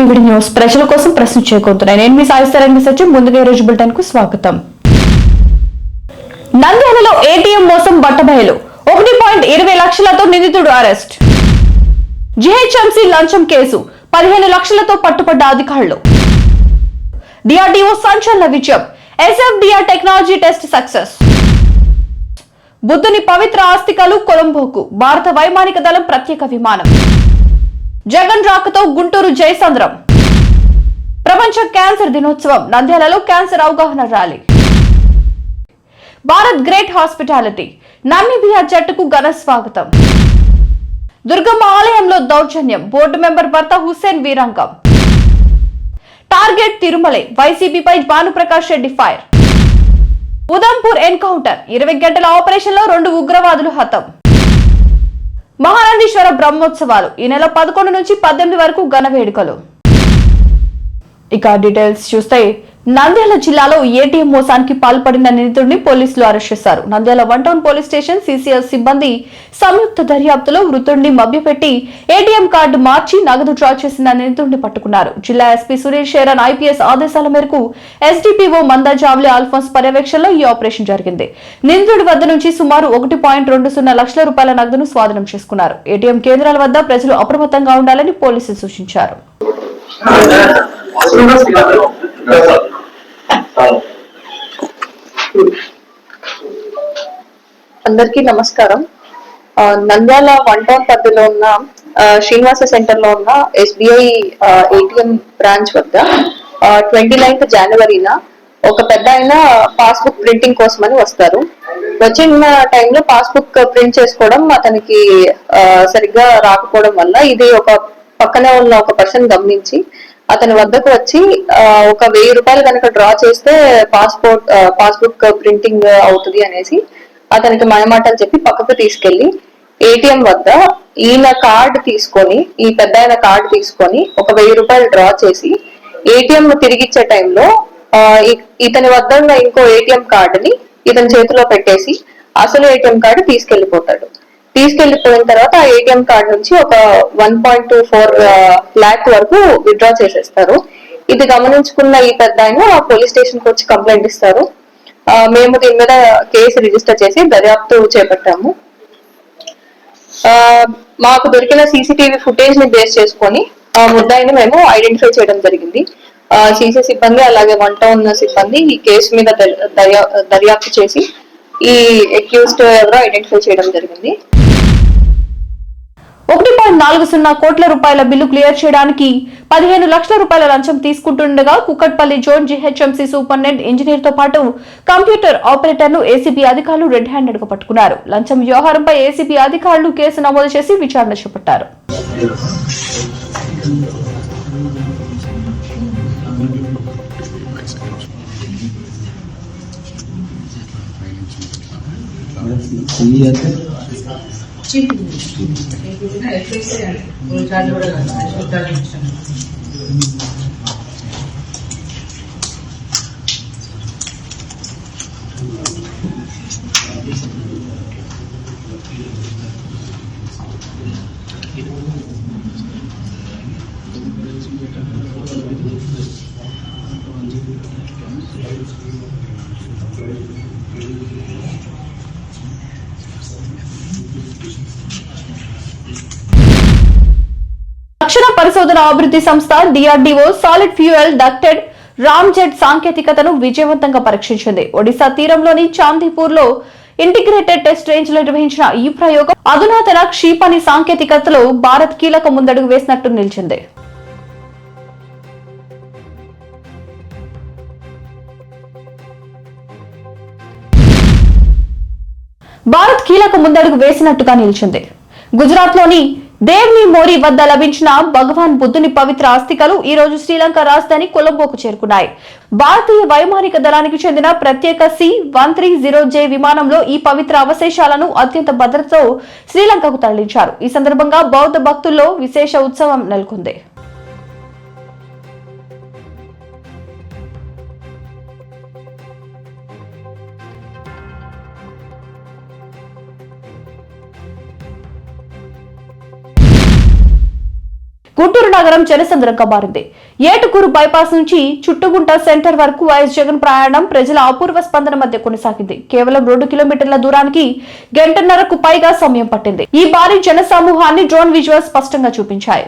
VVD news ప్రజల కోసం ప్రశ్న చేకూరుతున్నాయి నేను మీ సాయి సరంగి సచివ్ ముందుగా ఈ రోజు బులెటిన్కు స్వాగతం. నంద్యాలలో ఏటీఎం మోసం బట్టబయలు. ఒకటి పాయింట్ ఇరవై లక్షలతో నిందితుడు అరెస్ట్. జిహెచ్ఎంసీ లంచం కేసు పదిహేను లక్షలతో పట్టుబడ్డ అధికారులు. డిఆర్డీఓ సంచలన విజయం. SFDR technology test success. బుద్ధుని పవిత్ర ఆస్తికలు కొలంబోకు. భారత వైమానిక దళం ప్రత్యేక విమానం. జగన్ రాకతో గుంటూరు జయసంద్రం. ప్రపంచ క్యాన్సర్ దినోత్సవం నంద్యాలలో క్యాన్సర్ అవగాహన rally. Bharat great hospitality Namibia జట్టుకు ఘన స్వాగతం. దుర్గమ్మ ఆలయంలో దౌర్జన్యం బోర్డు మెంబర్ భర్త హుస్సేన్ వీరంగం. టార్గెట్ తిరుమలే వైసీపీపై భానుప్రకాష్ రెడ్డి ఫైర్. ఉదంపూర్ ఎన్కౌంటర్ ఇరవై గంటల ఆపరేషన్లో రెండు ఉగ్రవాదులు హతం. మహానందీశ్వర బ్రహ్మోత్సవాలు. ఈ నెల పదకొండు నుంచి పద్దెనిమిది వరకు ఘన వేడుకలు. ఇక డీటెయిల్స్ చూస్తే నంద్యాల జిల్లాలో ఏటీఎం మోసానికి పాల్పడిన నిందితుడిని పోలీసులు అరెస్ట్ చేశారు. Nandyal one town police station CCL సిబ్బంది సంయుక్త దర్యాప్తులో మృతుడిని మభ్యపెట్టి ఏటీఎం కార్డు మార్చి నగదు డ్రా చేసిన నిందితుడిని పట్టుకున్నారు. జిల్లా ఎస్పీ సురేష్ శేరన్ ఐపీఎస్ ఆదేశాల మేరకు ఎస్డీపీఓ మందా జావ్లే ఆల్ఫోన్స్ పర్యవేక్షణలో ఈ ఆపరేషన్ జరిగింది. నిందితుడి వద్ద నుంచి సుమారు ఒకటి పాయింట్ రెండు సున్నా లక్షల రూపాయల నగదును స్వాధీనం చేసుకున్నారు. ఏటీఎం కేంద్రాల వద్ద ప్రజలు అప్రమత్తంగా ఉండాలని పోలీసులు సూచించారు. అందరికీ నమస్కారం. నంద్యాల వన్ టౌన్ పరిధిలో ఉన్న శ్రీనివాస సెంటర్లో ఉన్న ఎస్బీఐ ఏటీఎం బ్రాంచ్ వద్ద ట్వంటీ నైన్త్ జనవరిన ఒక పెద్ద ఆయన పాస్బుక్ ప్రింటింగ్ కోసం అని వస్తారు వచ్చిన టైంలో పాస్బుక్ ప్రింట్ చేసుకోవడం అతనికి సరిగ్గా రాకపోవడం వల్ల ఇది ఒక పక్కనే ఉన్న ఒక పర్సన్ గమనించి అతని వద్దకు వచ్చి ఒక వెయ్యి రూపాయలు కనుక డ్రా చేస్తే పాస్పోర్ట్ పాస్బుక్ ప్రింటింగ్ అవుతుంది అనేసి అతనికి మాయమాటలు చెప్పి పక్కకు తీసుకెళ్ళి ఏటీఎం వద్ద ఈయన కార్డు తీసుకొని ఈ పెద్ద ఆయన కార్డు తీసుకొని ఒక వెయ్యి రూపాయలు డ్రా చేసి ఏటీఎం తిరిగిచ్చే టైంలో ఇతని వద్ద ఉన్న ఇంకో ఏటీఎం కార్డుని ఇతని చేతిలో పెట్టేసి అసలు ఏటీఎం కార్డు తీసుకెళ్ళిపోతాడు తీసుకెళ్ళిపోయిన తర్వాత ఆ ఏటీఎం కార్డు నుంచి ఒక one point two four lakh వరకు విత్డ్రా చేసేస్తారు. ఇది గమనించుకున్న ఈ పెద్ద ఆయన పోలీస్ స్టేషన్కి వచ్చి కంప్లైంట్ ఇస్తారు. మేము దీని మీద కేసు రిజిస్టర్ చేసి దర్యాప్తు చేపట్టాము. మాకు దొరికిన సీసీటీవీ ఫుటేజ్ని బేస్ చేసుకొని ఆ ముద్దాయిని మేము ఐడెంటిఫై చేయడం జరిగింది. సీసీ సిబ్బంది అలాగే వన్ టౌన్ సిబ్బంది ఈ కేసు మీద దర్యా- దర్యాప్తు చేసి ఈ అక్యూస్డ్ ఎవరో ఐడెంటిఫై చేయడం జరిగింది. ఒకటి పాయింట్ నాలుగు సున్నా కోట్ల రూపాయల బిల్లు క్లియర్ చేయడానికి పదిహేను లక్షల రూపాయల లంచం తీసుకుంటుండగా కుక్కట్పల్లి జోన్ జీహెచ్ఎంసీ సూపరింటెండెంట్ ఇంజనీర్తో పాటు కంప్యూటర్ ఆపరేటర్ను ఏసీబీ అధికారులు రెడ్ హ్యాండెడ్గా పట్టుకున్నారు. లంచం వ్యవహారంపై ఏసీబీ అధికారులు కేసు నమోదు చేసి విచారణ చేపట్టారు. ये आते Thank you. రక్షణ పరిశోధన అభివృద్ధి సంస్థ DRDO solid fuel ducted ramjet సాంకేతికతను విజయవంతంగా పరీక్షించింది. ఒడిశా తీరంలోని చాందీపూర్లో ఇంటిగ్రేటెడ్ టెస్ట్ రేంజ్లో నిర్వహించిన ఈ ప్రయోగం అధునాతన క్షిపణి సాంకేతికతలో భారత్ కీలక ముందడుగు వేసినట్టు నిలిచింది. భారత్ కీలక ముందడుగు వేసినట్టుగా నిలిచింది. గుజరాత్లోని దేవ్ని మోరీ వద్ద లభించిన భగవాన్ బుద్ధుని పవిత్ర ఆస్తికలు ఈ రోజు శ్రీలంక రాజధాని కొలంబోకు చేరుకున్నాయి. భారతీయ వైమానిక దళానికి చెందిన ప్రత్యేక C one three zero J విమానంలో ఈ పవిత్ర అవశేషాలను అత్యంత భద్రతతో శ్రీలంకకు తరలించారు. ఈ సందర్భంగా బౌద్ధ భక్తుల్లో విశేష ఉత్సవం నెలకొంది. గుంటూరు నగరం జనసంద్రంగా మారింది. ఏటుకూరు బైపాస్ నుంచి చుట్టుగుంట సెంటర్ వరకు వైఎస్ జగన్ ప్రయాణం ప్రజల అపూర్వ స్పందన మధ్య కొనసాగింది. కేవలం రెండు కిలోమీటర్ల దూరానికి గంటన్నరకు పైగా సమయం పట్టింది. ఈ భారీ జన సమూహాన్ని డ్రోన్ విజువల్ స్పష్టంగా చూపించాయి.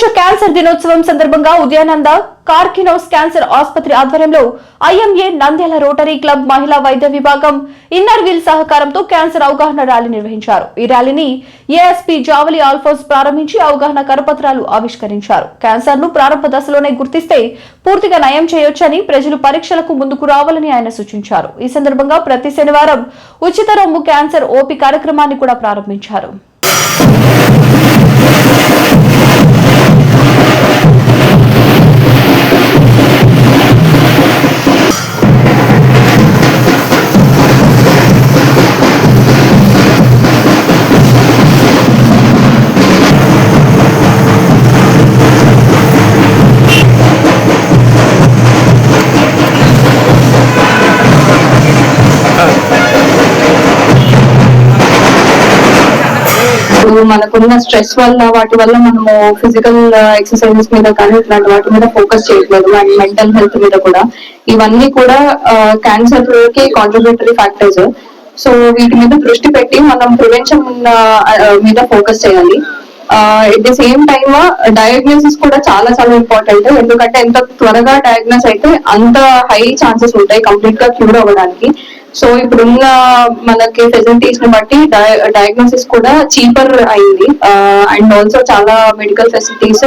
ప్రపంచ క్యాన్సర్ దినోత్సవం సందర్భంగా ఉదయానంద కార్కినోస్ క్యాన్సర్ ఆసుపత్రి ఆధ్వర్యంలో ఐఎంఏ నంద్యాల రోటరీ క్లబ్ మహిళా వైద్య విభాగం ఇన్నర్ వీల్ సహకారంతో క్యాన్సర్ అవగాహన ర్యాలీ నిర్వహించారు. ఈ ర్యాలీని ఏఎస్పీ జావలి ఆల్ఫోన్స్ ప్రారంభించి అవగాహన కరపత్రాలు ఆవిష్కరించారు. క్యాన్సర్ను ప్రారంభ దశలోనే గుర్తిస్తే పూర్తిగా నయం చేయొచ్చని ప్రజలు పరీక్షలకు ముందుకు రావాలని ఆయన సూచించారు. ఈ సందర్భంగా ప్రతి శనివారం ఉచిత రొమ్ము క్యాన్సర్ ఓపీ కార్యక్రమాన్ని కూడా ప్రారంభించారు. ఇప్పుడు మనకున్న స్ట్రెస్ వల్ల వాటి వల్ల మనము ఫిజికల్ ఎక్సర్సైజెస్ uh, మీద కానీ ఇట్లాంటి వాటి మీద ఫోకస్ చేయట్లేదు. అండ్ మెంటల్ హెల్త్ మీద కూడా. ఇవన్నీ కూడా క్యాన్సర్కి కాంట్రిబ్యూటరీ ఫ్యాక్టర్స్ సో వీటి మీద దృష్టి పెట్టి మనం ప్రివెన్షన్ uh, uh, మీద ఫోకస్ చేయాలి. At the same time diagnosis కూడా చాలా చాలా ఇంపార్టెంట్ ఎందుకంటే ఎంత త్వరగా డయాగ్నోస్ అయితే అంత హై ఛాన్సెస్ ఉంటాయి కంప్లీట్గా క్యూర్ అవ్వడానికి. సో ఇప్పుడున్న మనకి ఫెసిలిటీస్ని బట్టి డయాగ్నోసిస్ కూడా చీపర్ అయింది. అండ్ ఆల్సో చాలా మెడికల్ ఫెసిలిటీస్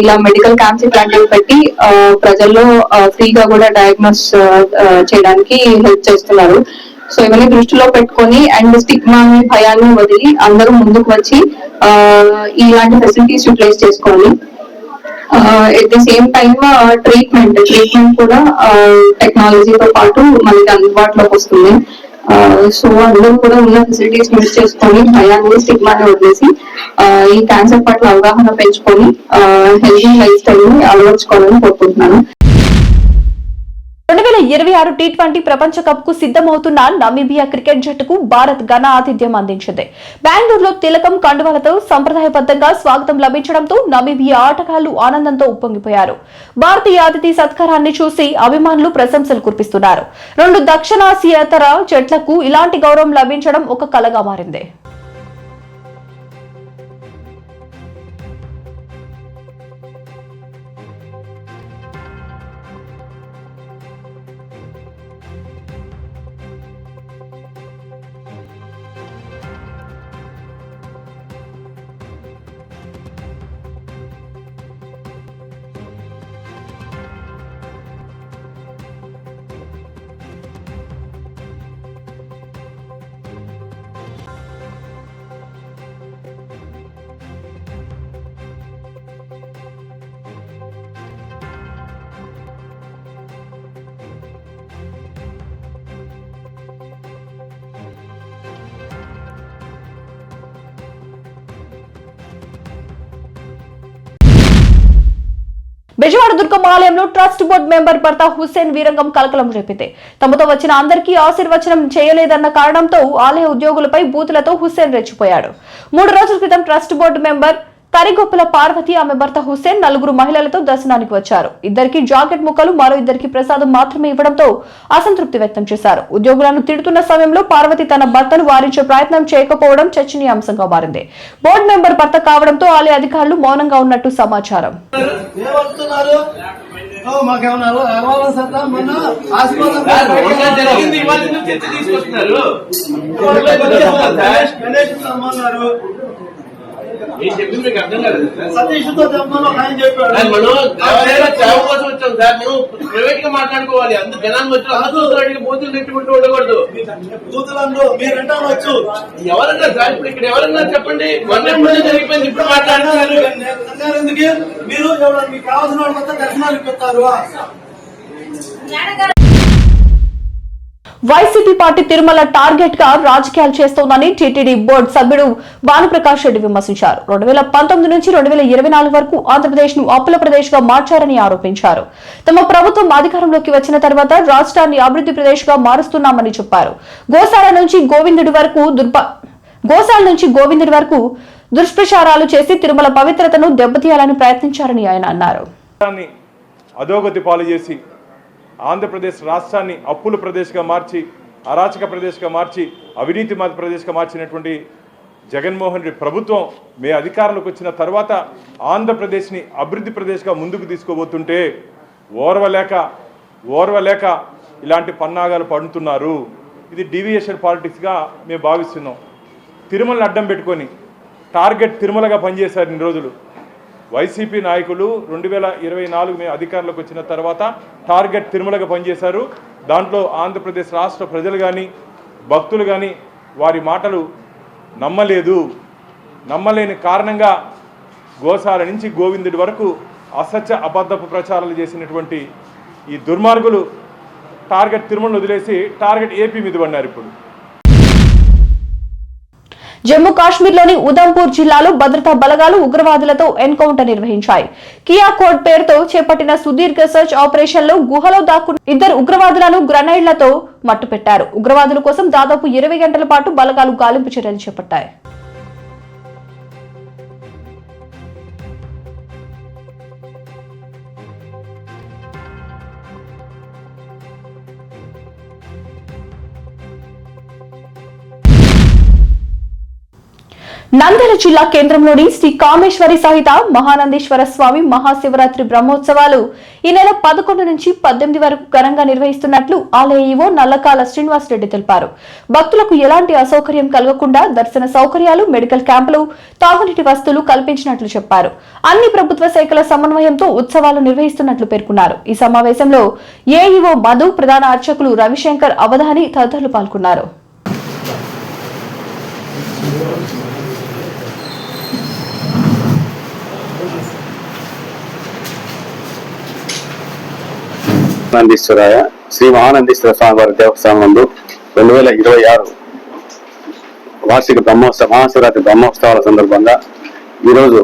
ఇలా మెడికల్ క్యాంప్స్ ఇట్లాంటివి పెట్టి ప్రజల్లో ఫ్రీగా కూడా డయాగ్నోస్ చేయడానికి హెల్ప్ చేస్తున్నారు. సో ఇవన్నీ దృష్టిలో పెట్టుకొని అండ్ స్టిగ్మాని భయాన్ని వదిలి అందరూ ముందుకు వచ్చి ఇలాంటి ఫెసిలిటీస్ యూటిలైజ్ చేసుకోవాలి. At the same time treatment treatment కూడా టెక్నాలజీతో పాటు మనకి అందుబాటులోకి వస్తుంది. సో అందరూ కూడా ఉన్న ఫెసిలిటీస్ యూజ్ చేసుకొని భయాన్ని స్టిగ్మాని వదిలేసి ఈ క్యాన్సర్ పట్ల అవగాహన పెంచుకొని హెల్దీ లైఫ్ స్టైల్ని అలవర్చుకోవాలని కోరుకుంటున్నాను. ఇరవై ఆరు టీ ట్వంటీ ప్రపంచ కప్కు సిద్ధమవుతున్న నమీబియా క్రికెట్ జట్టుకు భారత్ ఘన ఆతిథ్యం అందించింది. బెంగళూరులో తిలకం కండువాలతో సంప్రదాయబద్ధంగా స్వాగతం లభించడంతో నమీబియా ఆటగాళ్ళు ఆనందంతో ఉప్పొంగిపోయారు. భారతీయ అతిథి సత్కారాన్ని చూసి అభిమానులు ప్రశంసలు కురిపిస్తున్నారు. రెండు దక్షిణాసియేతర జట్లకు ఇలాంటి గౌరవం లభించడం ఒక కలగా మారింది. బెజవాడ దుర్గమ్మ ఆలయంలో ట్రస్ట్ బోర్డు మెంబర్ భర్త హుస్సేన్ వీరంగం కలకలం రేపితే. తమతో వచ్చిన అందరికీ ఆశీర్వచనం చేయలేదన్న కారణంతో ఆలయ ఉద్యోగులపై బూతులతో హుస్సేన్ రెచ్చిపోయాడు. మూడు రోజుల క్రితం trust board member Karigoppala Parvati ఆమె భర్త హుస్సేన్ నలుగురు మహిళలతో దర్శనానికి వచ్చారు. ఇద్దరికి జాకెట్ ముక్కలు మరో ఇద్దరికి ప్రసాదం మాత్రమే ఇవ్వడంతో అసంతృప్తి వ్యక్తం చేశారు. ఉద్యోగులను తిడుతున్న సమయంలో పార్వతి తన భర్తను వారించే ప్రయత్నం చేయకపోవడం చర్చనీయాంశంగా మారింది. బోర్డు మెంబర్ భర్త కావడంతో ఆలయ అధికారులు మౌనంగా ఉన్నట్టు సమాచారం. జరిగింది. నేను చెప్పింది మీకు అర్థం సేవ కోసం వచ్చాం సార్. ప్రైవేట్గా మాట్లాడుకోవాలి. అంత జనాన్ని వచ్చి అందరూ బూతులు నెట్టుకుంటూ ఉండకూడదు. కూతురండు మీరంటే వచ్చు ఎవరన్నా సార్ ఇప్పుడు ఇక్కడ ఎవరన్నా చెప్పండి. మొన్న జరిగిపోయింది ఇప్పుడు మాట్లాడుతున్నారు. మీరు మీకు కావాల్సిన వాళ్ళంతా దర్శనాలు ఇప్పిస్తారు. వైసీపీ పార్టీ తిరుమల టార్గెట్గా రాజకీయాలు చేస్తోందని టీటీడీ బోర్డు సభ్యుడు భానుప్రకాష్ రెడ్డి విమర్శించారు. రెండు వేల పంతొమ్మిది నుంచి రెండు వేల ఇరవై నాలుగు వరకు ఆంధ్రప్రదేశ్ను అప్పుల ప్రదేశ్గా మార్చారని ఆరోపించారు. తమ ప్రభుత్వం అధికారంలోకి వచ్చిన తర్వాత రాష్ట్రాన్ని అభివృద్ధి ప్రదేశ్గా మారుస్తున్నామని చెప్పారు. గోశాల నుంచి గోవిందుడి వరకు దుర్భ గోశాల నుంచి గోవిందుడి వరకు దుష్ప్రచారాలు చేసి తిరుమల పవిత్రతను దెబ్బతీయాలని ప్రయత్నించారని ఆయన అన్నారు. అధోగతి పాలు చేసి ఆంధ్రప్రదేశ్ రాష్ట్రాన్ని అప్పుల ప్రదేశ్గా మార్చి అరాచక ప్రదేశ్గా మార్చి అవినీతి మత ప్రదేశ్గా మార్చినటువంటి జగన్మోహన్ రెడ్డి ప్రభుత్వం మే అధికారంలోకి వచ్చిన తర్వాత ఆంధ్రప్రదేశ్ని అభివృద్ధి ప్రదేశ్గా ముందుకు తీసుకోబోతుంటే ఓర్వలేక ఓర్వలేక ఇలాంటి పన్నాగాలు పడుతున్నారు. ఇది డీవియేషన్ పాలిటిక్స్గా మేము భావిస్తున్నాం. తిరుమలని అడ్డం పెట్టుకొని టార్గెట్ తిరుమలగా పనిచేశారు ఇన్ని రోజులు. వైసీపీ నాయకులు రెండు వేల ఇరవై నాలుగు మేము అధికారంలోకి వచ్చిన తర్వాత టార్గెట్ తిరుమలగా పనిచేశారు. దాంట్లో ఆంధ్రప్రదేశ్ రాష్ట్ర ప్రజలు కానీ భక్తులు కానీ వారి మాటలు నమ్మలేదు. నమ్మలేని కారణంగా గోసాల నుంచి గోవిందుడి వరకు అసత్య అబద్ధపు ప్రచారాలు చేసినటువంటి ఈ దుర్మార్గులు టార్గెట్ తిరుమలను వదిలేసి టార్గెట్ ఏపీ మీద పడినారు ఇప్పుడు. జమ్మూ కాశ్మీర్లోని ఉదంపూర్ జిల్లాలో భద్రతా బలగాలు ఉగ్రవాదులతో ఎన్కౌంటర్ నిర్వహించాయి. కియా కోడ్ పేరుతో చేపట్టిన సుదీర్ఘ సెర్చ్ ఆపరేషన్లో గుహలో దాక్కున్న ఇద్దరు ఉగ్రవాదులను గ్రనైడ్లతో మట్టుపెట్టారు. ఉగ్రవాదుల కోసం దాదాపు ఇరవై గంటల పాటు బలగాలు గాలింపు చర్యలు చేపట్టాయి. నంద్యాల జిల్లా కేంద్రంలోని శ్రీ కామేశ్వరి సహిత మహానందేశ్వర స్వామి మహాశివరాత్రి బ్రహ్మోత్సవాలు ఈ నెల పదకొండు నుంచి పద్దెనిమిది వరకు ఘనంగా నిర్వహిస్తున్నట్లు ఆలయ ఈవో నల్లకాల శ్రీనివాస్ రెడ్డి తెలిపారు. భక్తులకు ఎలాంటి అసౌకర్యం కలగకుండా దర్శన సౌకర్యాలు మెడికల్ క్యాంపులు తాగునీటి వస్తువులు కల్పించినట్లు చెప్పారు. అన్ని ప్రభుత్వ శాఖల సమన్వయంతో ఉత్సవాలు నిర్వహిస్తున్నట్లు పేర్కొన్నారు. ఈ సమావేశంలో ఏఈఓ మధు ప్రధాన అర్చకులు రవిశంకర్ అవధాని తదితరులు పాల్గొన్నారు. ఆనందీశ్వరాయ శ్రీ మహానందీశ్వర స్వామి వారి దేవస్థానం నందు రెండు వేల ఇరవై ఆరు వార్షిక బ్రహ్మోత్సవ మహాశివరాత్రి బ్రహ్మోత్సవాల సందర్భంగా ఈరోజు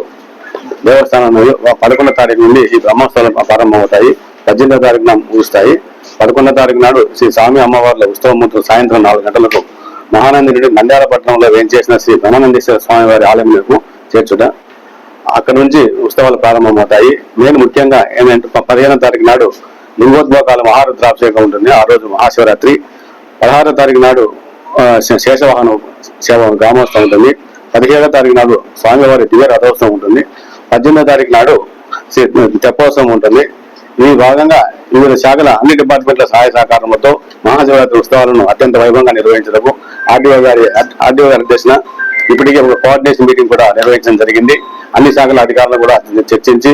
దేవస్థానం నందు పదకొండో తారీఖు నుండి ఈ బ్రహ్మోత్సవాలు ప్రారంభమవుతాయి. పద్దెనిమిదో తారీఖున ముగుస్తాయి. పదకొండో తారీఖు నాడు శ్రీ స్వామి అమ్మవార్ల ఉత్సవమూర్తులు సాయంత్రం నాలుగు గంటలకు మహానందుడు నంద్యాల పట్టణంలో వేంచేసిన శ్రీ బ్రహ్మానందేశ్వర స్వామి వారి ఆలయంలో చేర్చుట అక్కడ నుంచి ఉత్సవాలు ప్రారంభమవుతాయి. నేను ముఖ్యంగా ఏంటంటే ప- పదిహేనో తారీఖు నాడు లింగోద్భోగాల మహారుద్రాభిషేకం ఉంటుంది. ఆ రోజు మహాశివరాత్రి. పదహారో తారీఖు నాడు శేషవాహనం సేవ గ్రామోత్సవం ఉంటుంది. పదిహేడో తారీఖు నాడు స్వామివారి దివ్య రథోత్సవం ఉంటుంది. పద్దెనిమిదో తారీఖు నాడు శ్రీ- తెప్పోత్సవం ఉంటుంది. ఈ భాగంగా వివిధ శాఖల అన్ని డిపార్ట్మెంట్ల సహాయ సహకారంతో మహాశివరాత్రి ఉత్సవాలను అత్యంత వైభవంగా నిర్వహించడము. ఆర్డీఓ గారి ఆర్డీఓ గారి అధ్యక్షన ఇప్పటికే ఒక కోఆర్డినేషన్ మీటింగ్ కూడా నిర్వహించడం జరిగింది. అన్ని శాఖల అధికారులను కూడా చర్చించి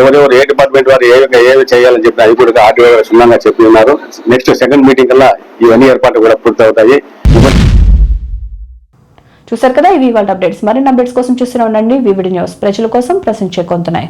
ఎవరెవరు ఏ డిపార్ట్మెంట్ వారు ఏ ఏవి చేయాలని చెప్పి అది కూడా ఆర్డీఓ గారు క్షుణ్ణంగా చెప్పి ఉన్నారు. నెక్స్ట్ సెకండ్ మీటింగ్ కల్లా ఇవన్నీ ఏర్పాట్లు కూడా పూర్తవుతాయి. చూశారు కదా ఇవి వాళ్ళ అప్డేట్స్. మరిన్ని అప్డేట్స్ కోసం చూస్తూనే ఉండండి. వివిడి న్యూస్ ప్రజల కోసం ప్రశ్నించే కొంతున్నాయి